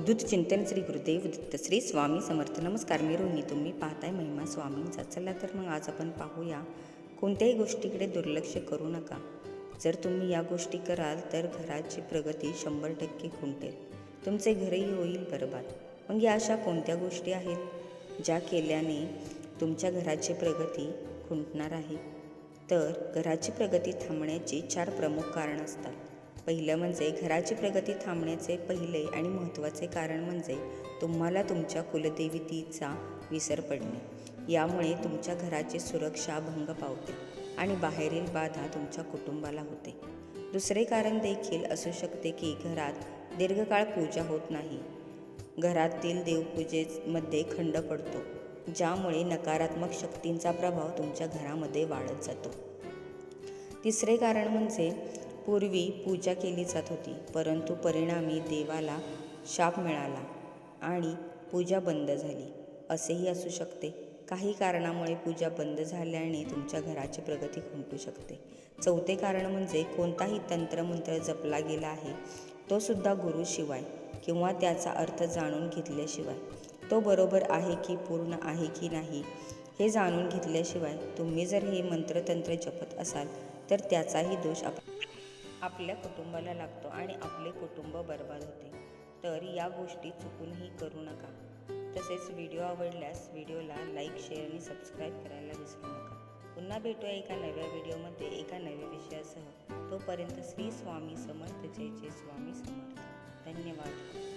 अवधूत चिंतन श्री गुरुदेव दत्त श्री स्वामी समर्थ. नमस्कार मी रोहिणी तुम्ही पाहताय महिमा स्वामींचा. चला तर मग आज आपण पाहूया कोणत्याही गोष्टीकडे दुर्लक्ष करू नका. जर तुम्ही या गोष्टी कराल तर घराची प्रगती शंभर टक्के खुंटेल. तुमचे घरही होईल बरबाद मग या अशा कोणत्या गोष्टी आहेत ज्या केल्याने तुमच्या घराची प्रगती खुंटणार आहे? तर घराची प्रगती थांबण्याची चार प्रमुख कारण असतात. पहिलं म्हणजे घराची प्रगती थांबण्याचे पहिले आणि महत्त्वाचे कारण म्हणजे तुम्हाला तुमच्या कुलदेवतीचा विसर पडणे. यामुळे तुमच्या घराची सुरक्षा भंग पावते आणि बाहेरील बाधा तुमच्या कुटुंबाला होते. दुसरे कारण देखील असू शकते की घरात दीर्घकाळ पूजा होत नाही. घरातील देवपूजेमध्ये खंड पडतो ज्यामुळे नकारात्मक शक्तींचा प्रभाव तुमच्या घरामध्ये वाढत जातो. तिसरे कारण म्हणजे पूर्वी पूजा केली जात होती परंतु परिणामी देवाला शाप मिळाला आणि पूजा बंद झाली. असेही असू शकते. काही कारणामुळे पूजा बंद झाल्याने तुमच्या घराची प्रगती खुंटू शकते. चौथे कारण म्हणजे कोणताही तंत्रमंत्र जपला गेला आहे तो सुद्धा गुरुशिवाय किंवा त्याचा अर्थ जाणून घेतल्याशिवाय. तो बरोबर आहे की पूर्ण आहे की नाही हे जाणून घेतल्याशिवाय तुम्ही जर हे मंत्रतंत्र जपत असाल तर त्याचाही दोष आप आपल्या कुटुंबाला लागतो आणि आपले कुटुंब बर्बाद होते. तर या गोष्टी चुकूनही करू नका. तसेच व्हिडिओ आवडल्यास व्हिडिओला लाईक शेअर आणि सबस्क्राईब करायला विसरू नका. पुन्हा भेटूया एका नव्या व्हिडिओमध्ये एका नव्या विषयासह. तोपर्यंत श्री स्वामी समर्थ जय जय स्वामी समर्थ. धन्यवाद.